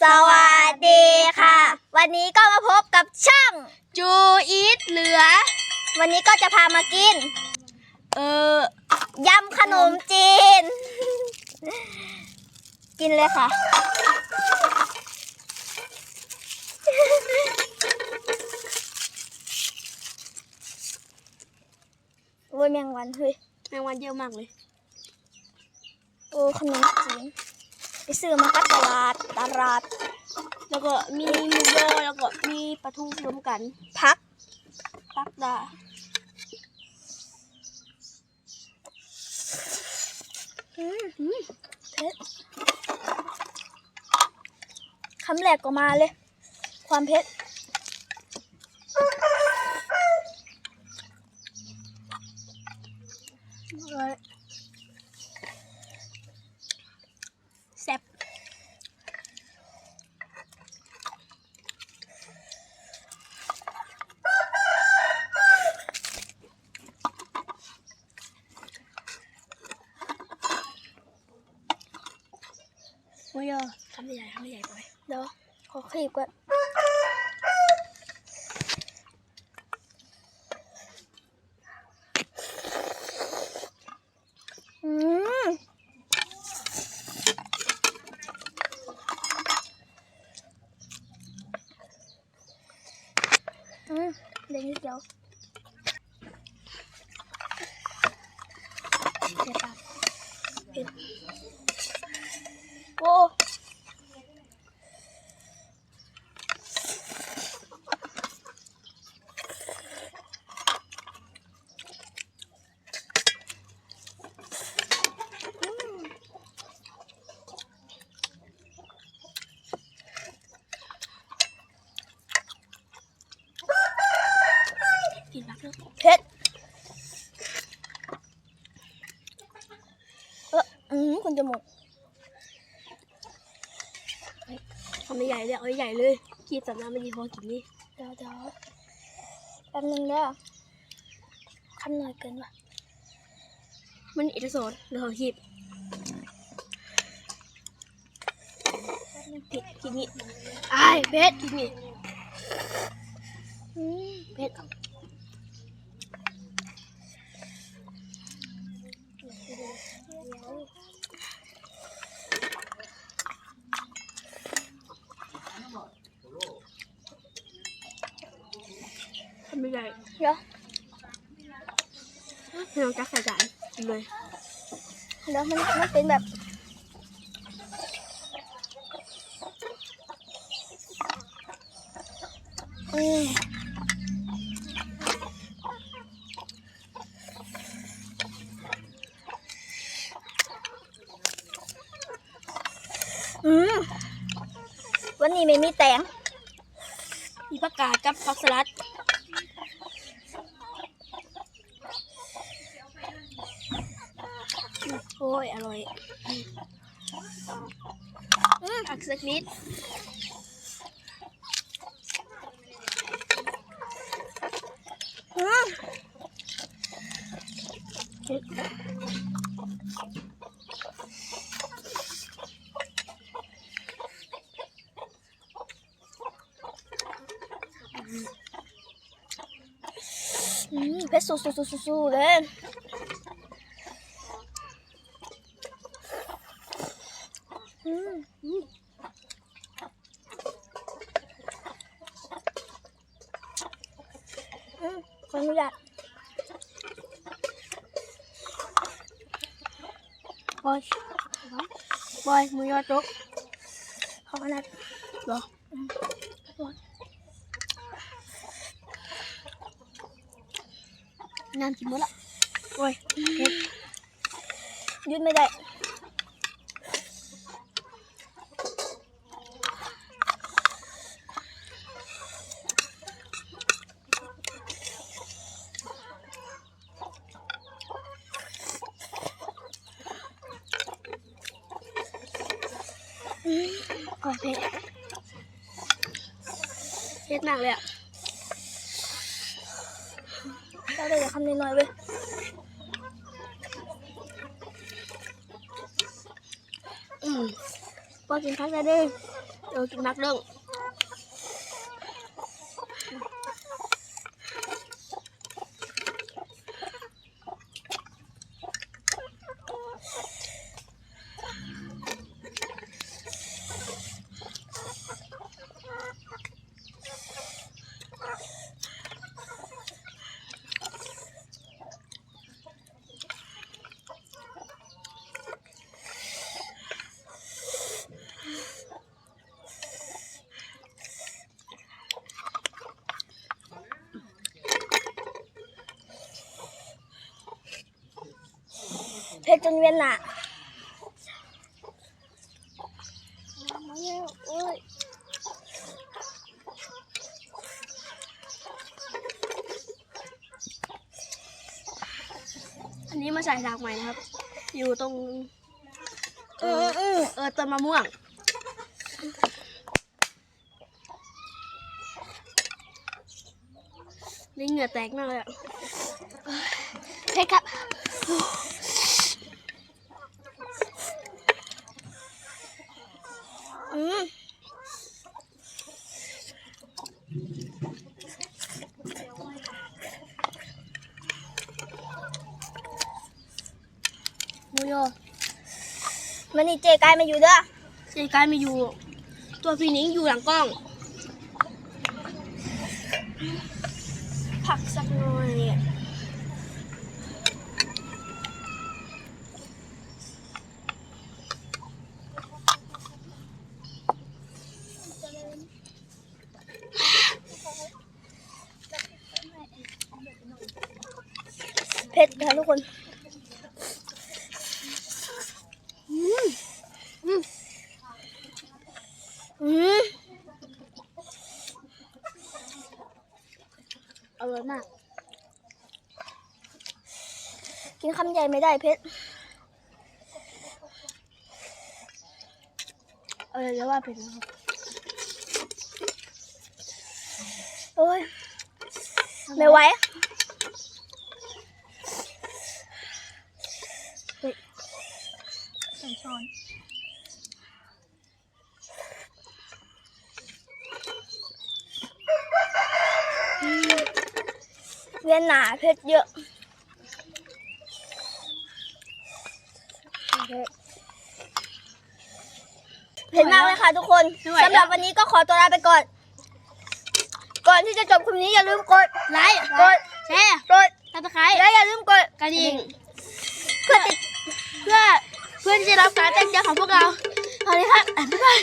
สวัสดีค่ะ วันนี้ก็มาพบกับช่องจูอีทเหลือ วันนี้ก็จะพามากิน เออยำขนมจีน กินเลยค่ะ โอ้ยแมงวันเฮ้ยแมงวันเยอะมากเลย โอ้ขนมจีน ไปซื้อมาก็ตลาดตลาด แล้วก็มีหมูยอแล้วก็มีปลาทูรวมกัน พักตักดาอืมอืมเผ็ดคำแรกก็มาเลย ความเผ็ด แซ่บหมูยอทำใหญ่ๆทำใหญ่ ๆไปเดี๋ยวขอคลิปก่อนอืมอืมเดี๋ยวนิดเดียวเดี๋ยวปากเผ็ดโอ้ กินผัก เถอะเผ็ดเอออืมคุณจมูกทำใหญ่เลยเอาใหญ่เลยกีบสับน้ำมันดีพอกินนี่เดี๋ยวเดี๋ยวแป๊บนึงเด้อขั้นหน่อยเกินว่ะมันเอกสารเดี๋ยวเขาคีบผิดกินนี่ไอ้เบ็ดกินนี่อืมเบ็ด ทำไม่เดี๋ยวให้น้องจักใส่จานกินเลยเดี๋ยวมันมันเป็นแบบอืมอืมวันนี้ไม่มีแตงมีผักกาดกับผักสลัด โอ้ย อร่อยอืมผักสักนิดอืม อืมเผ็ดสู้ๆๆๆเลยอืมอืมอืมขออ นุญาตบอยบอยมือยอจก ขออนุญาต เรอน้ำกินหมดละโอ้ยเผ็ดยืดไม่ได้โอ้ยเผ็ดเผ็ดมาเลยอะเราได้แต่คำน้อยๆเว้ยอืมพอกินพักได้เด้อเดี๋ยวกินมักเรื่อง จนเวียนหนามาแล้วโอ้ยอันนี้มาใส่ทางใหม่นะครับ อยู่ตรง เออือมอืมเออต้นมะม่วงนี่เหงื่อแตกมากเลยอะเผ็ดครับอืม หมูยอ มันนี่เจกายมาอยู่เด้อเจกายไม่อยู่ ตัวพี่นิ้งอยู่หลังกล้อง ผักสักหน่อยเผ็ดค่ะทุกคน อืม อร่อยมาก กินคำใหญ่ไม่ได้เผ็ดเออแล้วว่าเป็นโอ้ยไม่ไหวเฮ้ยใส่ช้อน เวียนหนาเผ็ดเยอะเผ็ดมากเลยค่ะทุกคนไม่ไหวสำหรับวันนี้ก็ขอตัวลาไปก่อน ก่อนที่จะจบคลิปนี้อย่าลืมกดไลค์กดแชร์กดตับตะไคร้และอย่าลืมกดกระดิ่งเพื่อติดเพื่อเพื่อที่จะรับการแจ้งเตือนของพวกเราเอาเลยครับอะบ๊ายบาย